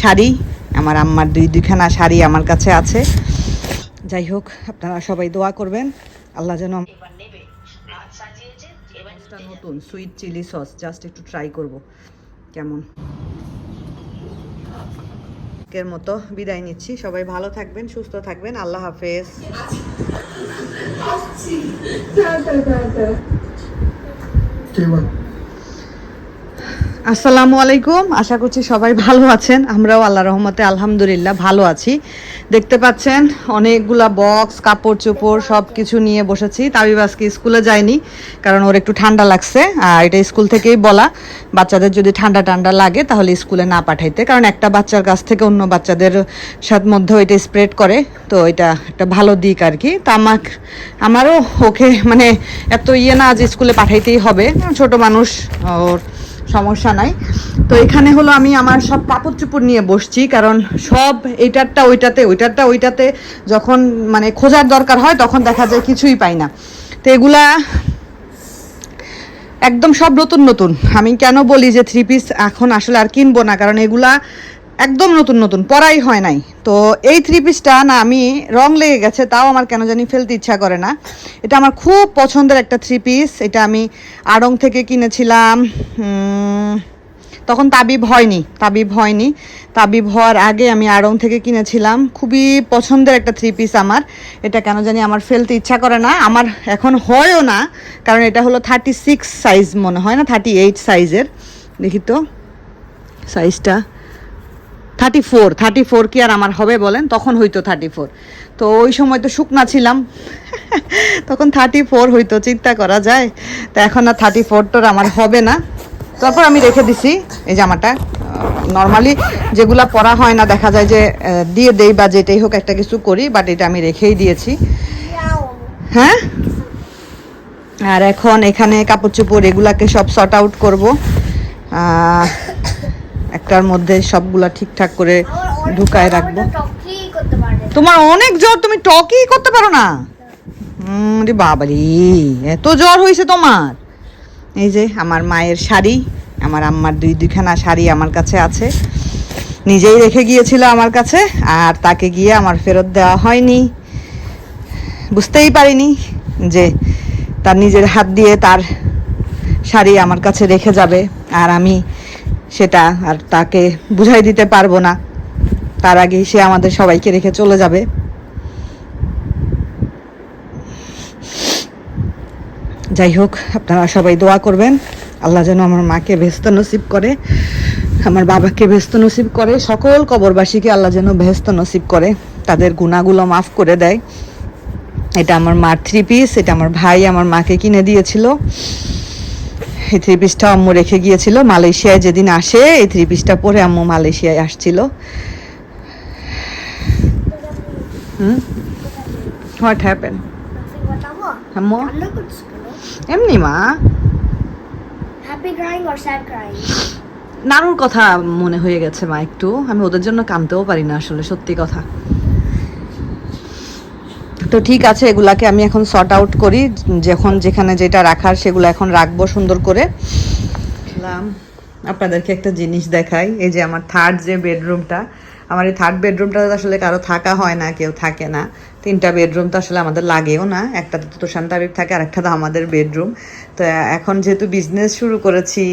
শাড়ি আমার আম্মার দুই দুইখানা শাড়ি আমার কাছে আছে। যাই হোক আপনারা সবাই দোয়া করবেন। আল্লাহ যেন নতুন সুইট চিলি সস জাস্ট একটু ট্রাই করব। কেমন? এর মতো বিদায় নিচ্ছি। সবাই ভালো থাকবেন সুস্থ থাকবেন। আল্লাহ হাফেজ। কেমন আসসালামু আলাইকুম। আশা করছি সবাই ভালো আছেন। আমরাও আল্লাহ রহমতে, আলহামদুলিল্লাহ, ভালো আছি। দেখতে পাচ্ছেন, অনেকগুলা বক্স কাপড় চোপড় সব কিছু নিয়ে বসেছি। তাবিব আজকে স্কুলে যায়নি, কারণ ওর একটু ঠান্ডা লাগছে। আর এটা স্কুল থেকেই বলা, বাচ্চাদের যদি ঠান্ডা ঠান্ডা লাগে, তাহলে স্কুলে না পাঠাইতে। কারণ একটা বাচ্চার কাছ থেকে অন্য বাচ্চাদের সাথে মধ্যেও এটা স্প্রেড করে, তো এটা একটা ভালো দিক আর কি। তো আমাক, আমারও ওকে মানে এত ইয়ে না যে স্কুলে পাঠাইতেই হবে। ছোট মানুষ, ওর সমস্যা নাই। তো এখানে হলো আমি আমার সব কাপড় চুপড় নিয়ে বসছি, কারণ সব এইটারটা ওইটাতে, ওইটারটা ওইটাতে যখন মানে খোঁজার দরকার হয়, তখন দেখা যায় কিছুই পাই না। তো এগুলা একদম সব নতুন নতুন। আমি কেন বলি যে থ্রি পিস এখন আসলে আর কিনবো না, কারণ এগুলা একদম নতুন নতুন পরাই হয় নাই। তো এই থ্রি পিসটা না আমি রং লেগে গেছে, তাও আমার কেন জানি ফেলতে ইচ্ছা করে না। এটা আমার খুব পছন্দের একটা থ্রি পিস এটা আমি আড়ং থেকে কিনেছিলাম তখন তাবিব হয়নি তাবিব হয়নি। তাবিব হওয়ার আগে আমি আড়ং থেকে কিনেছিলাম, খুবই পছন্দের একটা থ্রি পিস আমার। এটা কেন জানি আমার ফেলতে ইচ্ছা করে না, আমার এখন হয়ও না, কারণ এটা হলো থার্টি সিক্স সাইজ মনে হয় না থার্টি এইট সাইজের দেখি তো সাইজটা থার্টি ফোর থার্টি ফোর কি আর আমার হবে বলেন? তখন হইতো থার্টি ফোর তো ওই সময় তো শুকনা ছিলাম। তখন থার্টি ফোর হইতো, চিন্তা করা যায়। তো এখন আর থার্টি ফোর তোর আমার হবে না। তারপর আমি রেখে দিছি, এই জামাটা নর্মালি যেগুলা পরা হয় না, দেখা যায় যে দিয়ে দেই বা যেটাই হোক একটা কিছু করি বাট এটা আমি রেখেই দিয়েছি। হ্যাঁ? আর এখন এখানে কাপড় চোপড় এগুলাকে সব শর্ট আউট করব। একটার মধ্যে সবগুলা ঠিকঠাক করে ঢুকায় রাখব। তোমার অনেক জ্বর, তুমি টকই করতে পারো না। রে বাবারি এত জ্বর হয়েছে তোমার। এই যে আমার মায়ের শাড়ি, আমার আম্মার দুই দুইখানা শাড়ি আমার কাছে আছে। নিজেই রেখে গিয়েছিল আমার কাছে, আর তাকে গিয়ে আমার ফেরত দেওয়া হয়নি। বুঝতেই পারিনি যে তার নিজের হাত দিয়ে তার শাড়ি আমার কাছে রেখে যাবে, আর আমি সেটা আর তাকে বুঝাই দিতে পারব না। তার আগেই সে আমাদের সবাইকে রেখে চলে যাবে। যাই হোক, আপনারা সবাই দোয়া করবেন। আল্লাহ যেন আমার মাকে ভেস্ত নসিব করে, আমার বাবাকে ভেস্ত নসিব করে, সকল কবরবাসীকে আল্লাহ যেন ভেস্ত নসিব করে, তাদের গুণাগুলো মাফ করে দেয়। এটা আমার মার থ্রি পিস এটা আমার ভাই আমার মাকে কিনে দিয়েছিল। এই থ্রি পিসটা আম্মু রেখে গিয়েছিল। মালয়েশিয়ায় যেদিন আসে, এই থ্রি পিসটা পরে আম্মু মালয়েশিয়ায় আসছিল। হুম? হোয়াট হ্যাপেন আম্মু? এমনি মা। নানুর কথা মনে হয়ে গেছে মা একটু। আমি ওদের জন্য কানতেও পারি না আসলে, সত্যি কথা। তো ঠিক আছে, এগুলাকে আমি এখন শর্ট আউট করি। যখন যেখানে যেটা রাখার সেগুলো এখন রাখব সুন্দর করে। আপনাদেরকে একটা জিনিস দেখাই। এই যে আমার থার্ড যে বেডরুমটা আমার এই থার্ড বেডরুমটা আসলে কারও থাকা হয় না, কেউ থাকে না। তিনটা বেডরুম তো আসলে আমাদের লাগেও না। একটা তো তোষান তাবিব থাকে আর একটা তো আমাদের বেডরুম তো এখন যেহেতু বিজনেস শুরু করেছি,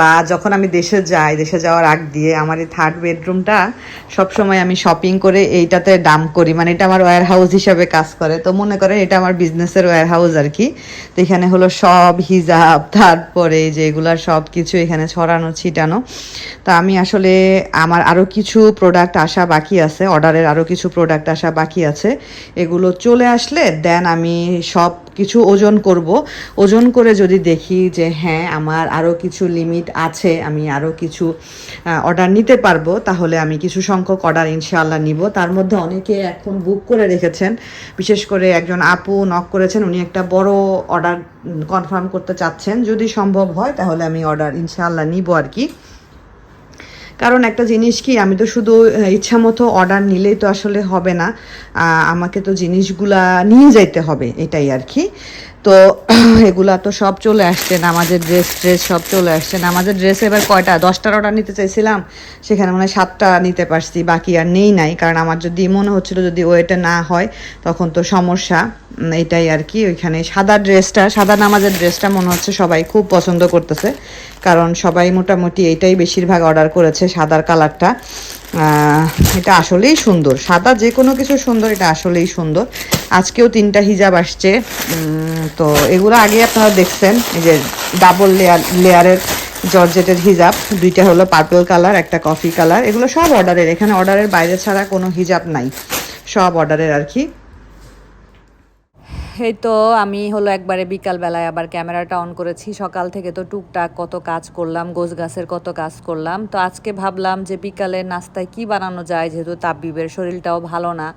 বা যখন আমি দেশে যাই, দেশে যাওয়ার আগ দিয়ে আমার এই থার্ড বেডরুমটা সবসময় আমি শপিং করে এইটাতে ডাম করি। মানে এটা আমার ওয়্যার হাউস হিসাবে কাজ করে। তো মনে করেন এটা আমার বিজনেসের ওয়্যার হাউস আর কি। তো এখানে হলো সব হিজাব, তারপরে যে এগুলার সব কিছু এখানে ছড়ানো, ছিটানো। তো আমি আসলে আমার আরও কিছু প্রোডাক্ট আসা বাকি আছে। অর্ডারের আরও কিছু প্রোডাক্ট আসা বাকি আছে। এগুলো চলে আসলে দেন আমি সব কিছু ওজন করব। ওজন করে যদি দেখি যে হ্যাঁ আমার আরও কিছু লিমিট আছে, আমি আরও কিছু অর্ডার নিতে পারব, তাহলে আমি কিছু সংখ্যক অর্ডার ইনশাআল্লাহ নিব। তার মধ্যে অনেকে এখন বুক করে রেখেছেন। বিশেষ করে একজন আপু নক করেছেন, উনি একটা বড় অর্ডার কনফার্ম করতে চাচ্ছেন। যদি সম্ভব হয়, তাহলে আমি অর্ডার ইনশাআল্লাহ নিব আর কি। কারণ একটা জিনিস কি, আমি তো শুধু ইচ্ছা মতো অর্ডার নিলেই তো আসলে হবে না। আমাকে তো জিনিসগুলা নিয়ে যাইতে হবে, এটাই আর কি। তো এগুলা তো সব চলে আসছে, নামাজের ড্রেস ট্রেস সব চলে আসছে। নামাজের ড্রেস এবার কয়টা? দশটার অর্ডার নিতে চাইছিলাম, সেখানে মানে সাতটা নিতে পারছি, বাকি আর নেই নাই। কারণ আমার যদি মনে হচ্ছিল যদি ওয়েটা না হয়, তখন তো সমস্যা। এটাই আর কি, ওইখানে সাদা ড্রেসটা সাদা নামাজের ড্রেসটা মনে হচ্ছে সবাই খুব পছন্দ করতেছে। কারণ সবাই মোটামুটি এইটাই বেশিরভাগ অর্ডার করেছে, সাদার কালারটা এটা আসলেই সুন্দর। সাদা যে কোনো কিছু সুন্দর, এটা আসলেই সুন্দর। আজকেও তিনটা হিজাব আসছে। তো এগুলো আগে আপনারা দেখছেন। এই যে ডাবল লেয়ার লেয়ারের জর্জেটের হিজাব। দুইটা হলো পার্পল কালার একটা কফি কালার এগুলো সব অর্ডারের এখানে অর্ডারের বাইরে ছাড়া কোনো হিজাব নাই। সব অর্ডারের আর কি। এই তো আমি হলো একবারে বিকালবেলায় আবার ক্যামেরাটা অন করেছি। সকাল থেকে তো টুকটাক কত কাজ করলাম, গোছ গাছের কত কাজ করলাম। তো আজকে ভাবলাম যে বিকালে নাস্তায় কি বানানো যায়? যেহেতু তাপবিবের শরীরটাও ভালো না।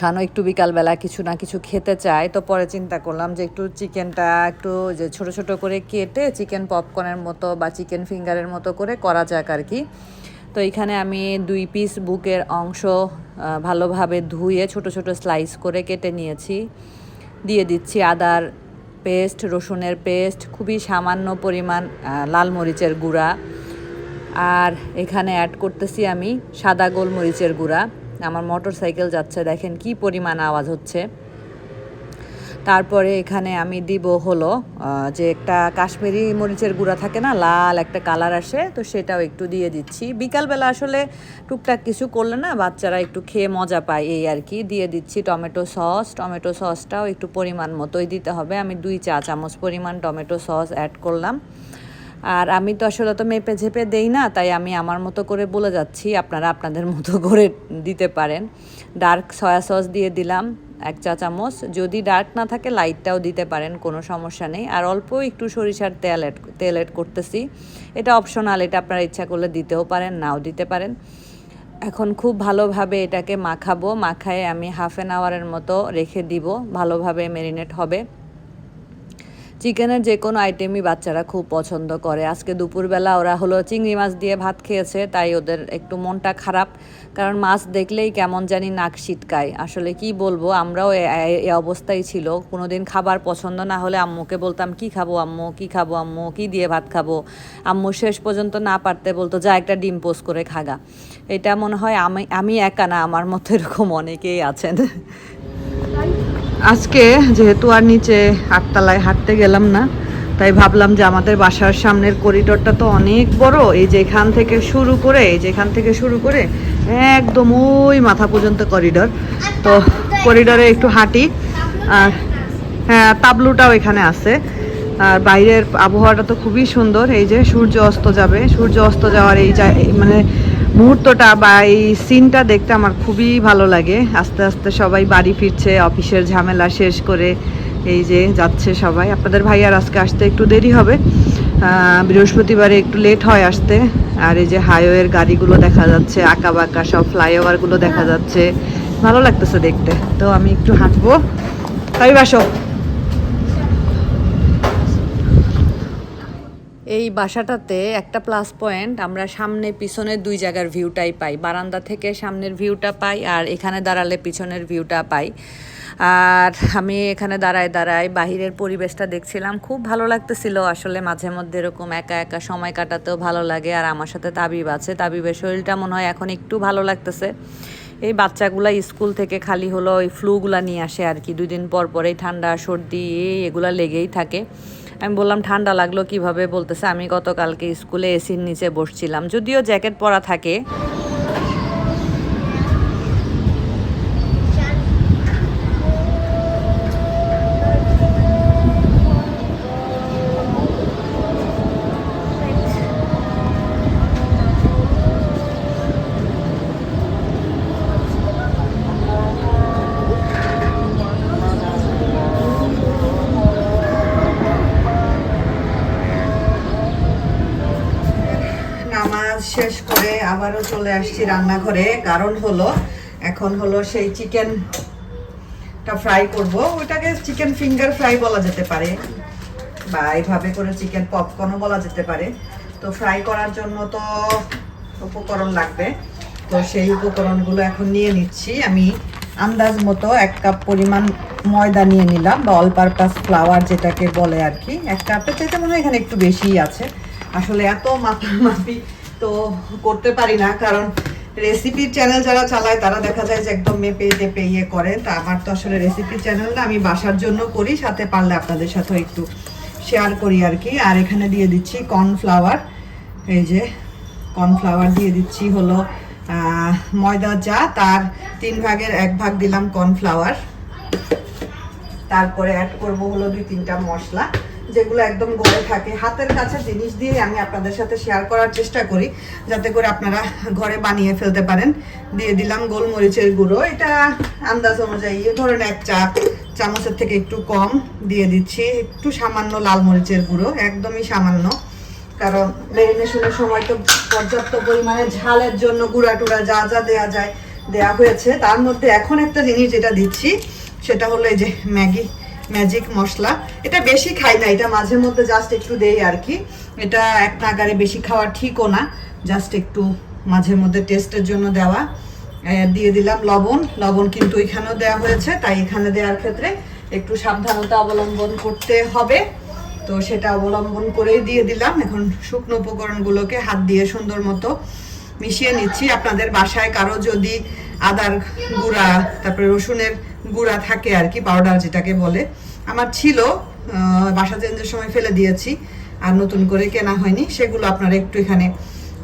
শানও একটু বিকালবেলা কিছু না কিছু খেতে চায়। তো পরে চিন্তা করলাম যে একটু চিকেনটা একটু যে ছোট ছোট করে কেটে চিকেন পপকর্নের মতো বা চিকেন ফিঙ্গারের মতো করে করা যাক আর কি। তো এখানে আমি দুই পিস বুকের অংশ ভালোভাবে ধুয়ে ছোট ছোট স্লাইস করে কেটে নিয়েছি। দিয়ে দিচ্ছি আদার পেস্ট রসুনের পেস্ট খুবই সামান্য পরিমাণ লাল মরিচের গুঁড়া। আর এখানে অ্যাড করতেছি আমি সাদা গোলমরিচের গুঁড়া। আমার মোটর সাইকেল যাচ্ছে, দেখেন কি পরিমাণ আওয়াজ হচ্ছে। তারপরে এখানে আমি দিব হলো যে একটা কাশ্মীরি মরিচের গুঁড়া থাকে না, লাল একটা কালার আসে, তো সেটাও একটু দিয়ে দিচ্ছি। বিকালবেলা আসলে টুকটাক কিছু করলে না বাচ্চারা একটু খেয়ে মজা পায়, এই আর কি। দিয়ে দিচ্ছি টমেটো সস, টমেটো সসটাও একটু পরিমাণ মতোই দিতে হবে। আমি দুই চা চামচ পরিমাণ টমেটো সস অ্যাড করলাম। আর আমি তো আসলে তো মেপে ঝেপে দেই না, তাই আমি আমার মতো করে বলে যাচ্ছি, আপনারা আপনাদের মতো করে দিতে পারেন। ডার্ক সয়া সস দিয়ে দিলাম এক চা চামচ। যদি ডার্ক না থাকে, লাইটটাও দিতে পারেন, কোনো সমস্যা নেই। আর অল্প একটু সরিষার তেল অ্যাড তেল অ্যাড করতেছি। এটা অপশনাল এটা আপনারা ইচ্ছা করলে দিতেও পারেন, নাও দিতে পারেন। এখন খুব ভালোভাবে এটাকে মাখাবো। মাখায় আমি হাফ অ্যান আওয়ারের মতো রেখে দিব। ভালোভাবে মেরিনেট হবে। চিকেনের যে কোনো আইটেমই বাচ্চারা খুব পছন্দ করে। আজকে দুপুরবেলা ওরা হলো চিংড়ি মাছ দিয়ে ভাত খেয়েছে, তাই ওদের একটু মনটা খারাপ। কারণ মাছ দেখলেই কেমন জানি নাক ছিটকায়। আসলে কি বলব, আমরাও এ- অবস্থায় ছিল। কোনো দিন খাবার পছন্দ না হলে আম্মুকে বলতাম, কি খাব আম্মু? কি খাব আম্মু? কি দিয়ে ভাত খাব? আম্মু শেষ পর্যন্ত না পারতে বলতো, যা একটা ডিম পোস করে খাগা। এটা মনে হয় আমি আমি একা না, আমার মতো এরকম অনেকেই আছেন। আজকে যেহেতু আর নিচে আটতলায় হাঁটতে গেলাম না, তাই ভাবলাম যে আমাদের বাসার সামনের করিডোরটা তো অনেক বড়, এই যে এখান থেকে শুরু করে, এই যে এখান থেকে শুরু করে একদম ওই মাথা পর্যন্ত করিডোর। তো করিডোরে একটু হাঁটি, আর হ্যাঁ তাবলুটাও এখানে আছে। আর বাইরের আবহাওয়াটা তো খুবই সুন্দর, এই যে সূর্য অস্ত যাবে সূর্য অস্ত যাওয়ার এই মানে মুহূর্তটা বা এই সিনটা দেখতে আমার খুবই ভালো লাগে। আস্তে আস্তে সবাই বাড়ি ফিরছে, অফিসের ঝামেলা শেষ করে এই যে যাচ্ছে সবাই। আপনাদের ভাই আর আজকে আসতে একটু দেরি হবে। বৃহস্পতিবারে একটু লেট হয় আসতে। আর এই যে হাইওয়ের গাড়িগুলো দেখা যাচ্ছে, আঁকা বাঁকা সব ফ্লাইওভারগুলো দেখা যাচ্ছে। ভালো লাগতেছে দেখতে। তো আমি একটু হাঁটবো। তাই বাসো। এই বাসাটাতে একটা প্লাস পয়েন্ট আমরা সামনে পিছনের দুই জায়গার ভিউটাই পাই। বারান্দা থেকে সামনের ভিউটা পাই আর এখানে দাঁড়ালে পিছনের ভিউটা পাই। আর আমি এখানে দাঁড়ায় দাঁড়ায় বাহিরের পরিবেশটা দেখছিলাম, খুব ভালো লাগতেছিল। আসলে মাঝে মধ্যে এরকম একা একা সময় কাটাতেও ভালো লাগে আর আমার সাথে তাবিব আছে। তাবিবের শরীরটা মনে হয় এখন একটু ভালো লাগতেছে। এই বাচ্চাগুলা স্কুল থেকে খালি হলো ওই ফ্লুগুলা নিয়ে আসে আর কি। দুই দিন পর পরেই ঠান্ডা, সর্দি এগুলা লেগেই থাকে। আমি বললাম, ঠান্ডা লাগল কীভাবে? বলতেছে, আমি গতকালকে স্কুলে এসির নিচে বসছিলাম, যদিও জ্যাকেট পরা থাকে নামাজ শেষ করে আবারও চলে আসছি রান্নাঘরে। কারণ হলো, এখন হলো সেই চিকেনটা ফ্রাই করব। ওটাকে চিকেন ফিঙ্গার ফ্রাই বলা যেতে পারে, বা এইভাবে করে চিকেন পপকর্নও বলা যেতে পারে। তো ফ্রাই করার জন্য তো উপকরণ লাগবে। তো সেই উপকরণগুলো এখন নিয়ে নিচ্ছি। আমি আন্দাজ মতো এক কাপ পরিমাণ ময়দা নিয়ে নিলাম, বা অল পারপাস ফ্লাওয়ার যেটাকে বলে আর কি। এক কাপের চাইতে মনে হয় এখানে একটু বেশিই আছে। আসলে এত মাপামাপি তো করতে পারি না, কারণ রেসিপির চ্যানেল যারা চালায় তারা দেখা যায় যে একদম মেপে টেপে ইয়ে করে। তা আমার তো আসলে রেসিপির চ্যানেল না, আমি বাসার জন্য করি, সাথে পারলে আপনাদের সাথেও একটু শেয়ার করি আর কি। আর এখানে দিয়ে দিচ্ছি কর্নফ্লাওয়ার এই যে কর্নফ্লাওয়ার দিয়ে দিচ্ছি হলো ময়দা যা, তার তিন ভাগের এক ভাগ দিলাম কর্নফ্লাওয়ার তারপরে অ্যাড করব হলো দুই তিনটা মশলা। যেগুলো একদম গলে থাকে। হাতের কাছে জিনিস দিয়ে আমি আপনাদের সাথে শেয়ার করার চেষ্টা করি, যাতে করে আপনারা ঘরে বানিয়ে ফেলতে পারেন। দিয়ে দিলাম গোলমরিচের গুঁড়ো। এটা আন্দাজ অনুযায়ী ধরেন এক চা, চামচের থেকে একটু কম দিয়ে দিচ্ছি। একটু সামান্য লাল মরিচের গুঁড়ো, একদমই সামান্য। কারণ ম্যারিনেশনের সময় তো পর্যাপ্ত পরিমাণে ঝালের জন্য গুঁড়া টুড়া যা যা দেয়া যায়, দেয়া হয়েছে। তার মধ্যে এখন একটা জিনিস যেটা দিচ্ছি, সেটা হলো এই যে ম্যাগি। ম্যাজিক মশলা। এটা বেশি খাই না, এটা মাঝে মধ্যে জাস্ট একটু দেই আর কি। এটা এক নাগারে বেশি খাওয়া ঠিকও না জাস্ট একটু মাঝে মধ্যে টেস্টের জন্য দেওয়া। দিয়ে দিলাম লবণ। লবণ কিন্তু এখানেও দেওয়া হয়েছে, তাই এখানে দেওয়ার ক্ষেত্রে একটু সাবধানতা অবলম্বন করতে হবে। তো সেটা অবলম্বন করেই দিয়ে দিলাম। এখন শুকনো উপকরণগুলোকে হাত দিয়ে সুন্দর মতো মিশিয়ে নিচ্ছি। আপনাদের বাসায় কারও যদি আদার গুঁড়া, তারপরে রসুনের গুঁড়া থাকে আর কি পাউডার যেটাকে বলে। আমার ছিল বাসা চেঞ্জের সময় ফেলে দিয়েছি, আর নতুন করে কেনা হয়নি। সেগুলো আপনারা একটু এখানে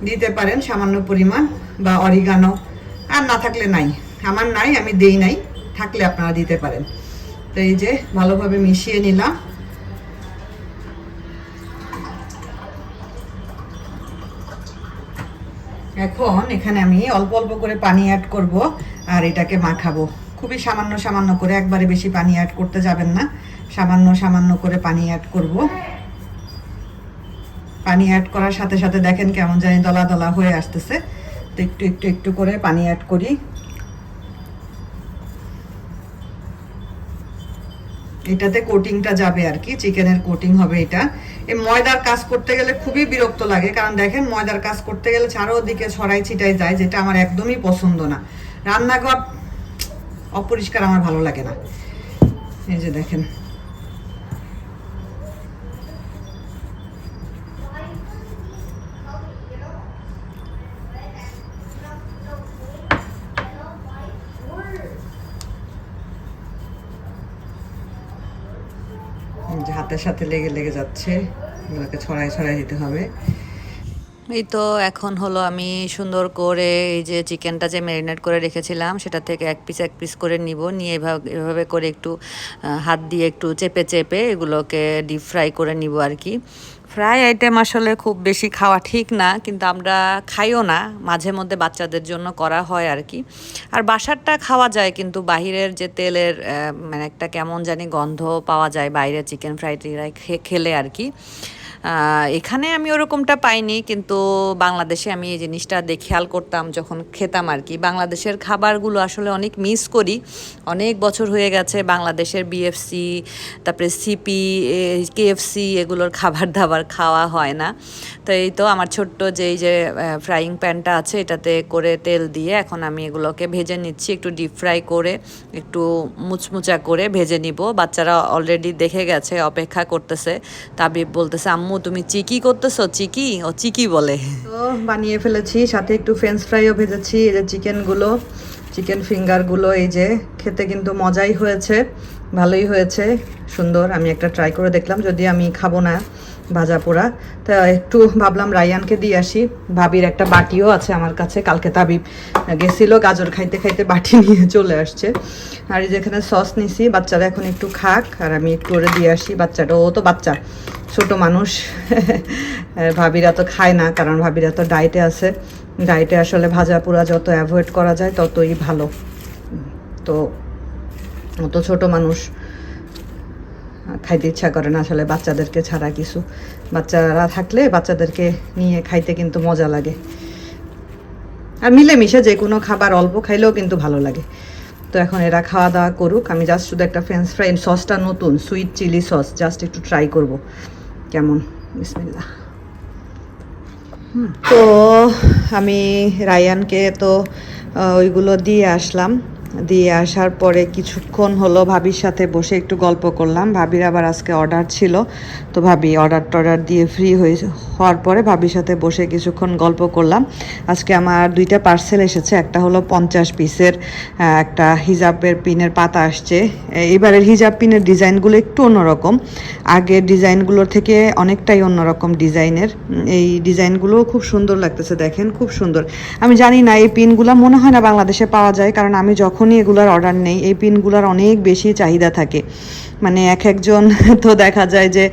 দিতে পারেন, সামান্য পরিমাণ বা অরিগানো আর না থাকলে নাই। আমার নাই, আমি দেই নাই, থাকলে আপনারা দিতে পারেন। তো এই যে, ভালোভাবে মিশিয়ে নিলাম। এখন এখানে আমি অল্প অল্প করে পানি অ্যাড করব, আর এটাকে মাখাবো। খুবই সামান্য সামান্য করে, একবারে বেশি পানি অ্যাড করতে যাবেন না। সামান্য সামান্য করে পানি অ্যাড করব। পানি অ্যাড করার সাথে সাথে দেখেন কেমন জানি দলা দলা হয়ে আসতেছে। তো একটু একটু একটু করে পানি অ্যাড করি। এটাতে কোটিংটা যাবে আর কি, চিকেনের কোটিং হবে এটা। এই ময়দার কাজ করতে গেলে খুবই বিরক্ত লাগে, কারণ দেখেন ময়দার কাজ করতে গেলে চারোদিকে ছড়াই ছিটাই যায়, যেটা আমার একদমই পছন্দ না। রান্নাঘর অপরিষ্কার আমার ভালো লাগে না। এই যে দেখেন। হাতের সাথে লেগে লেগে যাচ্ছে। এগুলোকে ছড়াই ছড়াই দিতে হবে। এই তো এখন হলো আমি সুন্দর করে এই যে চিকেনটা যে ম্যারিনেট করে রেখেছিলাম, সেটা থেকে এক পিস এক পিস করে নিব। নিয়ে এভাবে এভাবে করে একটু হাত দিয়ে একটু চেপে চেপে এগুলোকে ডিপ ফ্রাই করে নিব আর কি। ফ্রাই আইটেম আসলে খুব বেশি খাওয়া ঠিক না, কিন্তু আমরা খাইও না। মাঝে মধ্যে বাচ্চাদের জন্য করা হয় আর কি। আর বাসারটা খাওয়া যায়, কিন্তু বাহিরের যে তেলের মানে একটা কেমন জানি গন্ধ পাওয়া যায় বাইরে চিকেন ফ্রাইড খেলে আর কি। এখানে আমি ওরকমটা পাইনি, কিন্তু বাংলাদেশে আমি এই জিনিসটা দেখে খেয়াল করতাম, যখন খেতাম আর কি। বাংলাদেশের খাবারগুলো আসলে অনেক মিস করি। অনেক বছর হয়ে গেছে বাংলাদেশের বিএফসি তারপরে সিপি কেএফসি এগুলোর খাবার দাবার খাওয়া হয় না। তো এই তো আমার ছোট্ট যে এই যে ফ্রাইং প্যানটা আছে, এটাতে করে তেল দিয়ে এখন আমি এগুলোকে ভেজে নিচ্ছি, একটু ডিপ ফ্রাই করে, একটু মুচমুচা করে ভেজে নিব। বাচ্চারা অলরেডি দেখে গেছে, অপেক্ষা করতেছে। তাবিব বলতেছে, আম্মু তুমি চিকি করতেছো? চিকি? ও চিকি বলে। তো বানিয়ে ফেলেছি, সাথে একটু ফ্রেঞ্চ ফ্রাইও ভেজেছি, এই যে চিকেনগুলো চিকেন ফিঙ্গারগুলো এই যে খেতে কিন্তু মজাই হয়েছে, ভালোই হয়েছে, সুন্দর, আমি একটা ট্রাই করে দেখলাম যদি আমি খাব না। ভাজা পোড়া তা একটু ভাবলাম রায়ানকে দিয়ে আসি। ভাবির একটা বাটিও আছে আমার কাছে। কালকে তাবিব গেছিল, গাজর খাইতে খাইতে বাটি নিয়ে চলে আসছে। আর এই যেখানে সস নিছি, বাচ্চারা এখন একটু খাক। আর আমি একটু ওরে দিয়ে আসি, বাচ্চাটা, ও তো বাচ্চা, ছোট মানুষ। ভাবিরা তো খায় না, কারণ ভাবিরা তো ডায়েটে আছে। ডায়েটে আসলে ভাজা পোড়া যত অ্যাভয়েড করা যায় ততই ভালো। তো তো ছোট মানুষ। খাইতে ইচ্ছা করে না। আসলে বাচ্চাদেরকে ছাড়া কিছু বাচ্চারা থাকলে বাচ্চাদেরকে নিয়ে খাইতে কিন্তু মজা লাগে। আর মিলেমিশে যে কোনো খাবার অল্প খাইলেও কিন্তু ভালো লাগে। তো এখন এরা খাওয়া দাওয়া করুক। আমি জাস্ট শুধু একটা ফ্রেঞ্চ ফ্রাই সসটা নতুন সুইট চিলি সস জাস্ট একটু ট্রাই করব। কেমন? বিসমিল্লাহ। তো আমি রায়ানকে তো ওইগুলো দিয়ে আসলাম। দিয়ে আসার পরে কিছুক্ষণ হলো ভাবির সাথে বসে একটু গল্প করলাম। ভাবির আবার আজকে অর্ডার ছিল। তো ভাবি অর্ডার টর্ডার দিয়ে ফ্রি হয়ে হওয়ার পরে ভাবির সাথে বসে কিছুক্ষণ গল্প করলাম। আজকে আমার দুইটা পার্সেল এসেছে। একটা হলো পঞ্চাশ পিসের একটা হিজাবের পিনের পাতা আসছে। এবারের হিজাব পিনের ডিজাইনগুলো একটু অন্যরকম। আগের ডিজাইনগুলোর থেকে অনেকটাই অন্যরকম ডিজাইনের। এই ডিজাইনগুলো খুব সুন্দর লাগতেছে, দেখেন, খুব সুন্দর। আমি জানি না, এই পিনগুলো মনে হয় না বাংলাদেশে পাওয়া যায়। কারণ আমি যখনই এগুলার অর্ডার নেই। এই পিনগুলার অনেক বেশি চাহিদা থাকে। মানে এক একজন তো দেখা যায় যে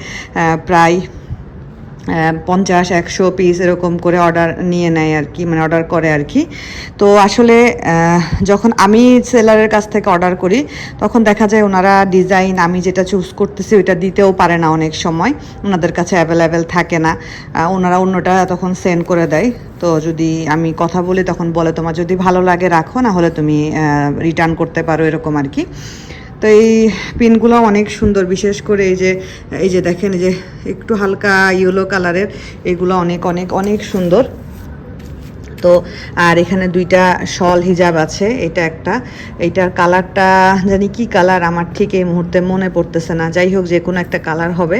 প্রায় পঞ্চাশ, একশো পিস এরকম করে অর্ডার নিয়ে নেয় আর কি মানে অর্ডার করে আর কি। তো আসলে যখন আমি সেলারের কাছ থেকে অর্ডার করি, তখন দেখা যায় ওনারা ডিজাইন আমি যেটা চুজ করতেছি ওইটা দিতেও পারে না অনেক সময়। ওনাদের কাছে অ্যাভেলেবেল থাকে না। ওনারা অন্যটা তখন সেন্ড করে দেয়। তো যদি আমি কথা বলি, তখন বলে, তোমার যদি ভালো লাগে, রাখো না হলে তুমি রিটার্ন করতে পারো, এরকম আর কি। তো এই পিনগুলো অনেক সুন্দর, বিশেষ করে এই যে এই যে দেখেন, এই যে একটু হালকা ইয়েলো কালারের, এগুলো অনেক অনেক অনেক সুন্দর। তো আর এখানে দুইটা শল হিজাব আছে, এটা একটা। এইটার কালারটা জানি কি কালার, আমার ঠিক এই মুহূর্তে মনে পড়তেছে না। যাই হোক, যে কোনো একটা কালার হবে।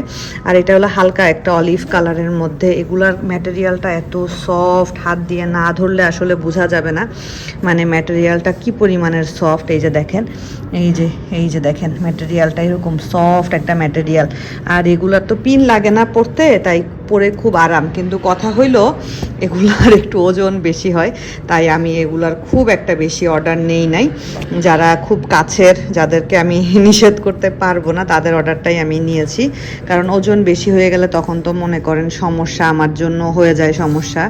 আর এটা হলো হালকা একটা অলিভ কালারের মধ্যে। এগুলার ম্যাটেরিয়ালটা এত সফট হাত দিয়ে না ধরলে আসলে বোঝা যাবে না। মানে ম্যাটেরিয়ালটা কি পরিমাণের সফট এই যে দেখেন। এই যে এই যে দেখেন ম্যাটেরিয়ালটা এরকম সফট একটা ম্যাটেরিয়াল আর এগুলার তো পিন লাগে না পড়তে, তাই পরে খুব আরাম। কিন্তু কথা হইল, এগুলার একটু ওজন বেশি হয়, তাই আমি এগুলার খুব একটা বেশি অর্ডার নেই নাই। যারা খুব কাছের, যাদেরকে আমি নিষেধ করতে পারব না, তাদের অর্ডারটাই আমি নিয়েছি। কারণ ওজন বেশি হয়ে গেলে তখন তো মনে করেন সমস্যা আমার জন্য হয়ে যায় সমস্যা।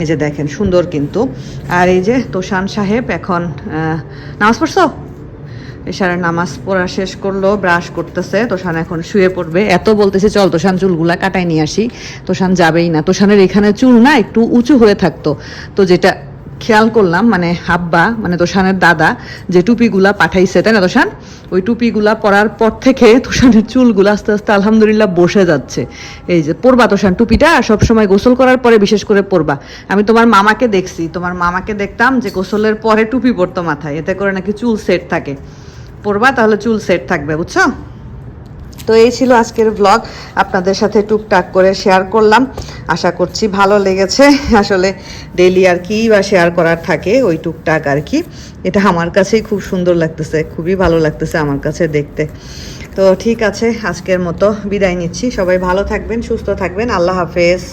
এই যে দেখেন, সুন্দর কিন্তু। আর এই যে তোষান সাহেব এখন নামাজ পড়ছো? এশারের নামাজ পড়া শেষ করল ব্রাশ করতেছে। তোষান এখন শুয়ে পড়বে। এত বলতেছে, চল তোষান চুলগুলা কাটাই নিয়ে আসি। তোষান যাবেই না। তোষানের এখানে চুল না, একটু উঁচু হয়ে থাকতো। তো যেটা খেয়াল করলাম মানে হাব্বা মানে তোষানের দাদা, যে টুপিগুলা পাঠাইছে, তাই না তোষান? ওই টুপিগুলা পরার পর থেকে তোষানের চুলগুলো আস্তে আস্তে আলহামদুলিল্লাহ বসে যাচ্ছে। এই যে পরবা তোষান টুপিটা সবসময় গোসল করার পরে বিশেষ করে পরবা। আমি তোমার মামাকে দেখছি। তোমার মামাকে দেখতাম যে গোসলের পরে টুপি পরতো মাথায়, এতে করে নাকি চুল সেট থাকে। পরবা, তাহলে চুল সেট থাকবে, বুঝছ? তো এই ছিল আজকের ব্লগ আপনাদের সাথে টুকটাক করে শেয়ার করলাম। আশা করছি ভালো লেগেছে। আসলে ডেলি আর কি বা শেয়ার করার থাকে, ওই টুকটাক আর কি। এটা আমার কাছেই খুব সুন্দর লাগতেছে, খুবই ভালো লাগতেছে আমার কাছে দেখতে। তো ঠিক আছে, আজকের মতো বিদায় নিচ্ছি। সবাই ভালো থাকবেন, সুস্থ থাকবেন। আল্লাহ হাফেজ।